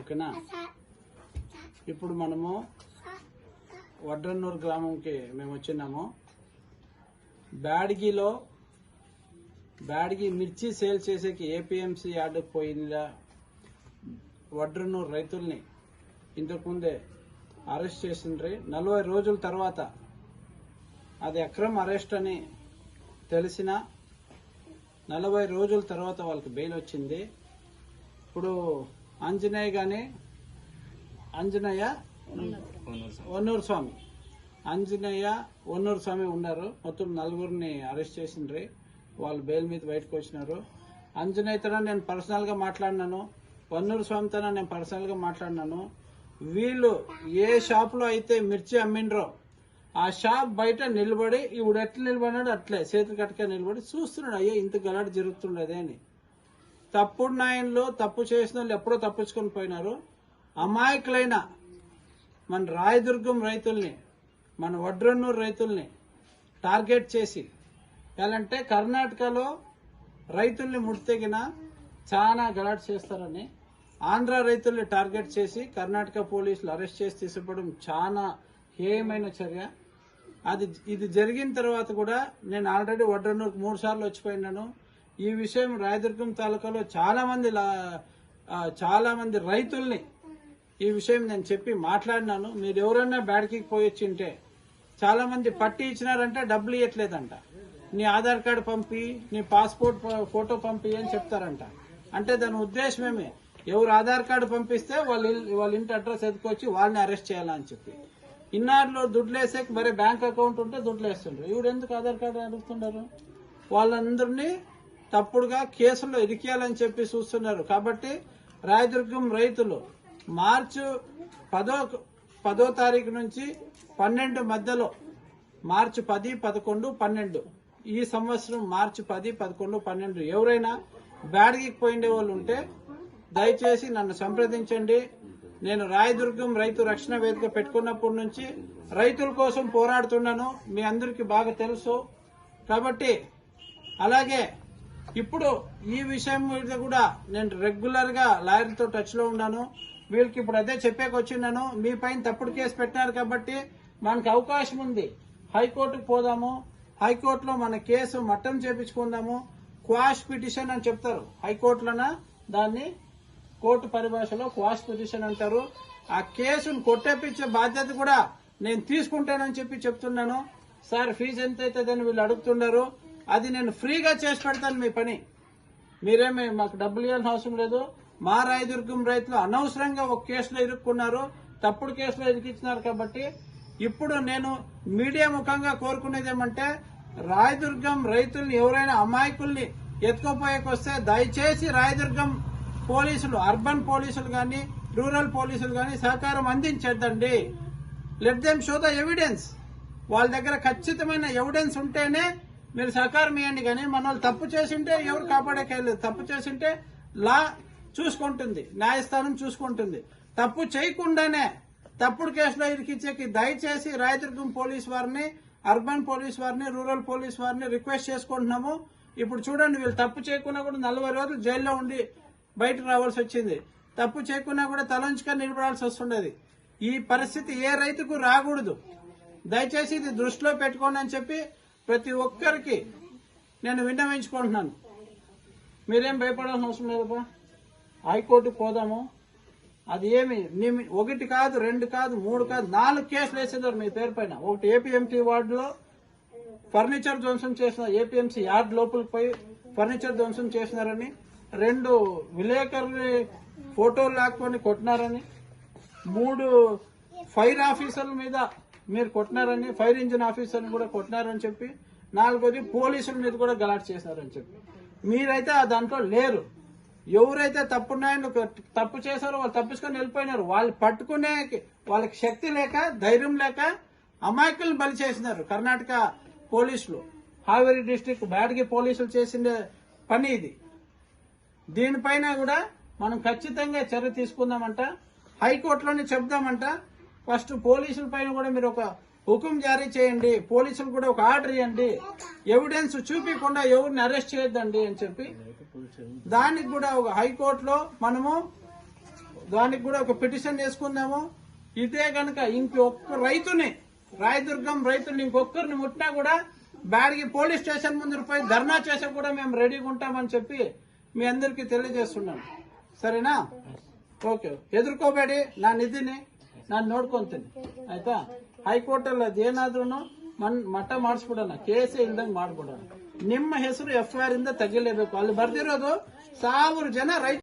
ఓకేనా? ఇప్పుడు మనము వడ్రన్నూరు గ్రామంకి మేము వచ్చినాము. బ్యాడ్గిలో బ్యాడ్గి మిర్చి సేల్ చేసేకి ఏపీఎంసీ యార్డుకు పోయిందా వడ్రన్నూరు రైతుల్ని ఇంతకుముందే అరెస్ట్ చేసిండ్రి. నలభై రోజుల తర్వాత అది అక్రమ అరెస్ట్ అని తెలిసిన నలభై రోజుల తర్వాత వాళ్ళకి బెయిల్ వచ్చింది. ఇప్పుడు ఆంజనేయ గాని ఆంజనేయ వన్నూరు స్వామి. ఆంజనేయ వన్నూరు స్వామి ఉన్నారు. మొత్తం నలుగురిని అరెస్ట్ చేసిండ్రి. వాళ్ళు బెయిల్ మీద బయటకు వచ్చినారు. ఆంజనేయతోనే నేను పర్సనల్గా మాట్లాడినాను. వన్నూరు స్వామితో నేను పర్సనల్గా మాట్లాడినాను. వీళ్ళు ఏ షాప్లో అయితే మిర్చి అమ్మిండ్రో ఆ షాప్ బయట నిలబడి ఇప్పుడు ఎట్లా నిలబడినాడు అట్లే చేతులు కట్టుగా నిలబడి చూస్తున్నాడు అయ్యో ఇంత గలాట జరుగుతుండదే అని. తప్పుడు నాయనలు తప్పు చేసిన వాళ్ళు ఎప్పుడో తప్పించుకొని పోయినారు. అమాయకులైన మన రాయదుర్గం రైతుల్ని మన వడ్రన్నూరు రైతుల్ని టార్గెట్ చేసి ఎలాంటే కర్ణాటకలో రైతుల్ని ముడితెగిన చాలా గలాట్ చేస్తారని ఆంధ్ర రైతుల్ని టార్గెట్ చేసి కర్ణాటక పోలీసులు అరెస్ట్ చేసి తీసుకోవడం చాలా హేయమైన చర్య. అది ఇది జరిగిన తర్వాత కూడా నేను ఆల్రెడీ వడ్రన్నూరుకు మూడు సార్లు వచ్చిపోయినాను. ఈ విషయం రాయదుర్గం తాలూకాలో చాలా మంది లా- చాలా మంది రైతుల్ని ఈ విషయం నేను చెప్పి మాట్లాడినాను. మీరు ఎవరన్నా బ్యాడ్కి పోయి వచ్చింటే చాలా మంది పట్టి ఇచ్చినారంటే డబ్బులు ఇవ్వట్లేదంట నీ ఆధార్ కార్డు పంపి నీ పాస్పోర్ట్ ఫోటో పంపి అని చెప్తారంట. అంటే దాని ఉద్దేశమేమి ఎవరు ఆధార్ కార్డు పంపిస్తే వాళ్ళ వాళ్ళ ఇంటి అడ్రస్ ఎదుకొచ్చి వాళ్ళని అరెస్ట్ చేయాలని చెప్పి. ఇన్నారులో దుడ్లు వేసాక మరి బ్యాంక్ అకౌంట్ ఉంటే దుడ్లు వేస్తుండ్రు ఇవి ఎందుకు ఆధార్ కార్డు అడుగుతున్నారు వాళ్ళందరినీ తప్పుడుగా కేసుల్లో ఇరికేయాలని చెప్పి చూస్తున్నారు. కాబట్టి రాయదుర్గం రైతులు మార్చి పదో పదో తారీఖు నుంచి పన్నెండు మధ్యలో మార్చి పది పదకొండు పన్నెండు. ఈ సంవత్సరం మార్చి పది పదకొండు పన్నెండు. ఎవరైనా బ్యాడ్గికి పోయిండే వాళ్ళు ఉంటే దయచేసి నన్ను సంప్రదించండి. నేను రాయదుర్గం రైతు రక్షణ వేదిక పెట్టుకున్నప్పటి నుంచి రైతుల కోసం పోరాడుతున్నాను. మీ అందరికీ బాగా తెలుసు. కాబట్టి అలాగే ఇప్పుడు ఈ విషయం మీద కూడా నేను రెగ్యులర్గా లాయర్తో టచ్లో ఉన్నాను. వీళ్ళకి ఇప్పుడు అదే చెప్పేకొచ్చిన్నాను మీ పైన తప్పుడు కేసు పెట్టినారు కాబట్టి మనకు అవకాశం ఉంది. హైకోర్టుకు పోదాము. హైకోర్టులో మన కేసు మట్టం చేపించుకుందాము. క్వాష్ పిటిషన్ అని చెప్తారు. హైకోర్టులోన? దాన్ని కోర్టు పరిభాషలో క్వాష్ పిటిషన్ అంటారు. ఆ కేసును కొట్టేపించే బాధ్యత కూడా నేను తీసుకుంటానని చెప్పి చెప్తున్నాను. సార్ ఫీజు ఎంత అవుతుందని వీళ్ళు అడుగుతున్నారు. అది నేను ఫ్రీగా చేసి పెడతాను మీ పని. మీరేమి మాకు డబ్బులు ఇవ్వాల్సిన అవసరం లేదు. మా రాయదుర్గం రైతులు అనవసరంగా ఒక కేసులో ఇరుక్కున్నారు. తప్పుడు కేసులో ఇరికిచ్చినారు కాబట్టి ఇప్పుడు నేను మీడియా ముఖంగా కోరుకునేది ఏమంటే రాయదుర్గం రైతుల్ని ఎవరైనా అమాయకుల్ని ఎత్తుకోపోయేకొస్తే దయచేసి రాయదుర్గం పోలీసులు అర్బన్ పోలీసులు కానీ రూరల్ పోలీసులు కానీ సహకారం అందించేద్దండి. Let them show the evidence వాళ్ళ దగ్గర ఖచ్చితమైన ఎవిడెన్స్ ఉంటేనే మీరు సహకారం ఇవ్వండి కానీ మన తప్పు చేసింటే ఎవరు కాపాడేకెళ్ళలేదు తప్పు చేసింటే లా చూసుకుంటుంది న్యాయస్థానం చూసుకుంటుంది. తప్పు చేయకుండానే తప్పుడు కేసులో ఇరికిచ్చేకి దయచేసి రాయదుర్గం పోలీస్ వారిని అర్బన్ పోలీస్ వారిని రూరల్ పోలీస్ వారిని రిక్వెస్ట్ చేసుకుంటున్నాము. ఇప్పుడు చూడండి వీళ్ళు తప్పు చేయకుండా కూడా నలభై రోజులు జైల్లో ఉండి బయటకు రావాల్సి వచ్చింది. తప్పు చేయకుండా కూడా తలంచుకొని నిలబడాల్సి వస్తుండేది. ఈ పరిస్థితి ఏ రైతుకు రాకూడదు. దయచేసి ఇది దృష్టిలో పెట్టుకోండి అని చెప్పి ప్రతి ఒక్కరికి నేను విన్నవించుకుంటున్నాను మీరేం భయపడాల్సిన అవసరం లేదబ్బా. హైకోర్టుకు పోదాము. అది ఏమి? ఒకటి కాదు రెండు కాదు మూడు కాదు నాలుగు కేసులు వేసేదారు మీ పేరు పైన. ఒకటి ఏపీఎంసీ వార్డులో ఫర్నిచర్ ధ్వంసం చేసిన ఏపీఎంసీ యార్డ్ లోపలికి పోయి ఫర్నిచర్ ధ్వంసం చేసినారని రెండు విలేకరుని ఫోటోలు లేకపోని కొట్టినారని మూడు ఫైర్ ఆఫీసర్ల మీద మీరు కొట్టినారని ఫైర్ ఇంజిన్ ఆఫీసర్ని కూడా కొట్టినారని చెప్పి నాలుగోది పోలీసుల మీద కూడా గలాట్ చేశారని చెప్పి. మీరైతే ఆ దాంట్లో లేరు. ఎవరైతే తప్పున్నాయని తప్పు చేశారో వాళ్ళు తప్పించుకొని వెళ్ళిపోయినారు. వాళ్ళు పట్టుకునే వాళ్ళకి శక్తి లేక ధైర్యం లేక అమాయకులను బలి చేసినారు కర్ణాటక పోలీసులు. హావేరి డిస్టిక్ బ్యాడ్గి పోలీసులు చేసిన పని ఇది. దీనిపైన కూడా మనం ఖచ్చితంగా చర్య తీసుకుందామంట. హైకోర్టులోనే చెప్దామంట. ఫస్ట్ పోలీసుల పైన కూడా మీరు ఒక హుకుం జారీ చేయండి పోలీసులు కూడా ఒక ఆర్డర్ ఇవ్వండి. ఎవిడెన్స్ చూపించకుండా ఎవరిని అరెస్ట్ చేయొద్దండి అని చెప్పి దానికి కూడా ఒక హైకోర్టులో మనము దానికి కూడా ఒక పిటిషన్ వేసుకుందాము ఇదే కనుక ఇంకొక్క రైతుని రాయదుర్గం రైతుని ఇంకొకరిని ముట్టినా కూడా బ్యాడ్కి పోలీస్ స్టేషన్ ముందు పోయి ధర్నా చేసే కూడా మేము రెడీగా ఉంటామని చెప్పి మీ అందరికీ తెలియజేస్తున్నాను. సరేనా? ఓకే. ఎదుర్కోబేడి నా నిధిని ನಾನು ನೋಡ್ಕೊಂತೀನಿ. ಆಯ್ತಾ? ಹೈಕೋರ್ಟಲ್ಲಿ ಅದೇನಾದ್ರೂ ಮನ್ ಮಠ ಮಾಡಿಸ್ಬಿಡೋಣ, ಕೇಸೇ ಇಲ್ದಂಗೆ ಮಾಡ್ಬಿಡೋಣ. ನಿಮ್ಮ ಹೆಸರು ಎಫ್ ಐ ಇಂದ ತೆಗಿಲೇಬೇಕು. ಅಲ್ಲಿ ಬರ್ದಿರೋದು ಸಾವಿರ ಜನ ರೈತ